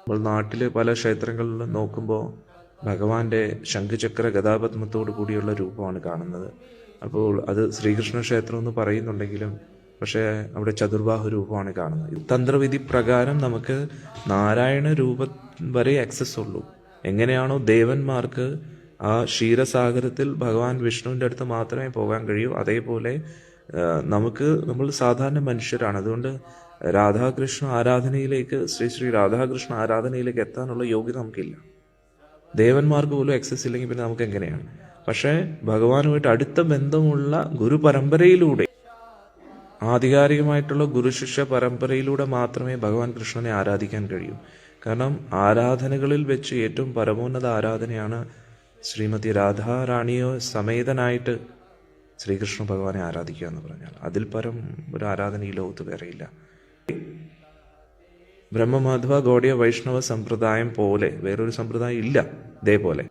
നമ്മൾ നാട്ടിലെ പല ക്ഷേത്രങ്ങളിലും നോക്കുമ്പോൾ ഭഗവാന്റെ ശംഖുചക്ര ഗതാപത്മത്തോടു കൂടിയുള്ള രൂപമാണ് കാണുന്നത്. അപ്പോൾ അത് ശ്രീകൃഷ്ണ ക്ഷേത്രം എന്ന് പറയുന്നുണ്ടെങ്കിലും പക്ഷേ അവിടെ ചതുർബാഹു രൂപമാണ് കാണുന്നത്. തന്ത്രവിധി പ്രകാരം നമുക്ക് നാരായണ രൂപ വരെ ആക്സസ് ഉള്ളൂ. എങ്ങനെയാണോ ദേവന്മാർക്ക് ആ ക്ഷീരസാഗരത്തിൽ ഭഗവാൻ വിഷ്ണുവിന്റെ അടുത്ത് മാത്രമേ പോകാൻ കഴിയൂ. അതേപോലെ നമുക്ക് നമ്മൾ സാധാരണ മനുഷ്യരാണ്. അതുകൊണ്ട് രാധാകൃഷ്ണ ആരാധനയിലേക്ക് ശ്രീ ശ്രീ രാധാകൃഷ്ണ ആരാധനയിലേക്ക് എത്താനുള്ള യോഗ്യത നമുക്കില്ല. ദേവന്മാർക്ക് പോലും എക്സസ് ഇല്ലെങ്കിൽ പിന്നെ നമുക്ക് എങ്ങനെയാണ് പക്ഷേ ഭഗവാനുമായിട്ട് അടുത്ത ബന്ധമുള്ള ഗുരു പരമ്പരയിലൂടെ ആധികാരികമായിട്ടുള്ള ഗുരുശിഷ്യ പരമ്പരയിലൂടെ മാത്രമേ ഭഗവാൻ കൃഷ്ണനെ ആരാധിക്കാൻ കഴിയൂ. കാരണം ആരാധനകളിൽ വെച്ച് ഏറ്റവും പരമോന്നത ആരാധനയാണ് ശ്രീമതി രാധാറാണിയോ സമേതനായിട്ട് ശ്രീകൃഷ്ണ ഭഗവാനെ ആരാധിക്കുക എന്ന് പറഞ്ഞാൽ. അതിൽ പരം ഒരു ആരാധന ഈ ലോകത്ത് വേറെയില്ല ബ്രഹ്മമാധവ ഗോഡിയ വൈഷ്ണവ സമ്പ്രദായം പോലെ വേറൊരു സമ്പ്രദായം ഇല്ല. ഇതേപോലെ.